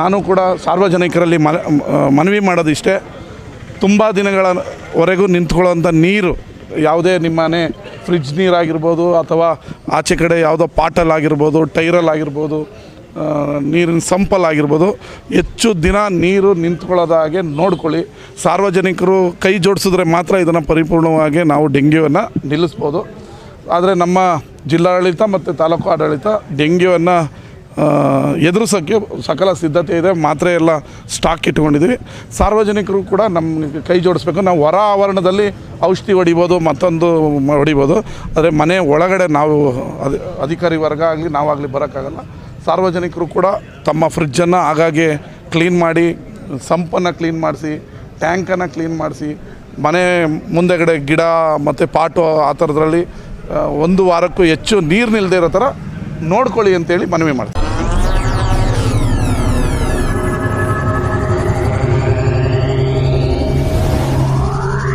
ನಾನು ಕೂಡ ಸಾರ್ವಜನಿಕರಲ್ಲಿ ಮನವಿ ಮನವಿ ಮಾಡೋದಿಷ್ಟೇ. ತುಂಬ ದಿನಗಳವರೆಗೂ ನಿಂತ್ಕೊಳ್ಳೋಂಥ ನೀರು ಯಾವುದೇ ನಿಮ್ಮನೆ ಫ್ರಿಜ್ ನೀರಾಗಿರ್ಬೋದು ಅಥವಾ ಆಚೆ ಕಡೆ ಯಾವುದೋ ಪಾಟಲ್ ಆಗಿರ್ಬೋದು, ಟೈರಲ್ ಆಗಿರ್ಬೋದು ನೀರಿನ ಸಂಪಲ್ ಆಗಿರ್ಬೋದು, ಹೆಚ್ಚು ದಿನ ನೀರು ನಿಂತ್ಕೊಳ್ಳೋದ ಹಾಗೆ ನೋಡ್ಕೊಳ್ಳಿ. ಸಾರ್ವಜನಿಕರು ಕೈ ಜೋಡಿಸಿದ್ರೆ ಮಾತ್ರ ಇದನ್ನು ಪರಿಪೂರ್ಣವಾಗಿ ನಾವು ಡೆಂಗ್ಯೂವನ್ನು ನಿಲ್ಲಿಸ್ಬೋದು. ಆದರೆ ನಮ್ಮ ಜಿಲ್ಲಾಡಳಿತ ಮತ್ತು ತಾಲೂಕು ಆಡಳಿತ ಡೆಂಗ್ಯೂವನ್ನು ಎದುರಿಸೋಕ್ಕೆ ಸಕಲ ಸಿದ್ಧತೆ ಇದೆ, ಮಾತ್ರೆ ಎಲ್ಲ ಸ್ಟಾಕ್ ಇಟ್ಕೊಂಡಿದ್ದೀವಿ ಸಾರ್ವಜನಿಕರು ಕೂಡ ನಮ್ಮ ಕೈ ಜೋಡಿಸ್ಬೇಕು. ನಾವು ಹೊರ ಆವರಣದಲ್ಲಿ ಔಷಧಿ ಹೊಡಿಬೋದು, ಮತ್ತೊಂದು ಹೊಡಿಬೋದು. ಆದರೆ ಮನೆ ಒಳಗಡೆ ನಾವು ಅಧಿ, ಅಧಿಕಾರಿ ವರ್ಗ ಆಗಲಿ, ನಾವಾಗಲಿ ಬರೋಕ್ಕಾಗಲ್ಲ. ಸಾರ್ವಜನಿಕರು ಕೂಡ ತಮ್ಮ ಫ್ರಿಡ್ಜನ್ನು ಆಗಾಗ್ಗೆ ಕ್ಲೀನ್ ಮಾಡಿ, ಸಂಪನ್ನು ಕ್ಲೀನ್ ಮಾಡಿಸಿ ಟ್ಯಾಂಕನ್ನು ಕ್ಲೀನ್ ಮಾಡಿಸಿ, ಮನೆ ಮುಂದೆಗಡೆ ಗಿಡ ಮತ್ತು ಪಾಟು ಆ ಥರದ್ರಲ್ಲಿ ಒಂದು ವಾರಕ್ಕೂ ಹೆಚ್ಚು ನೀರು ನಿಲ್ಲದೆ ಇರೋ ಥರ ನೋಡ್ಕೊಳ್ಳಿ ಅಂತೇಳಿ ಮನವಿ ಮಾಡ್ತೀನಿ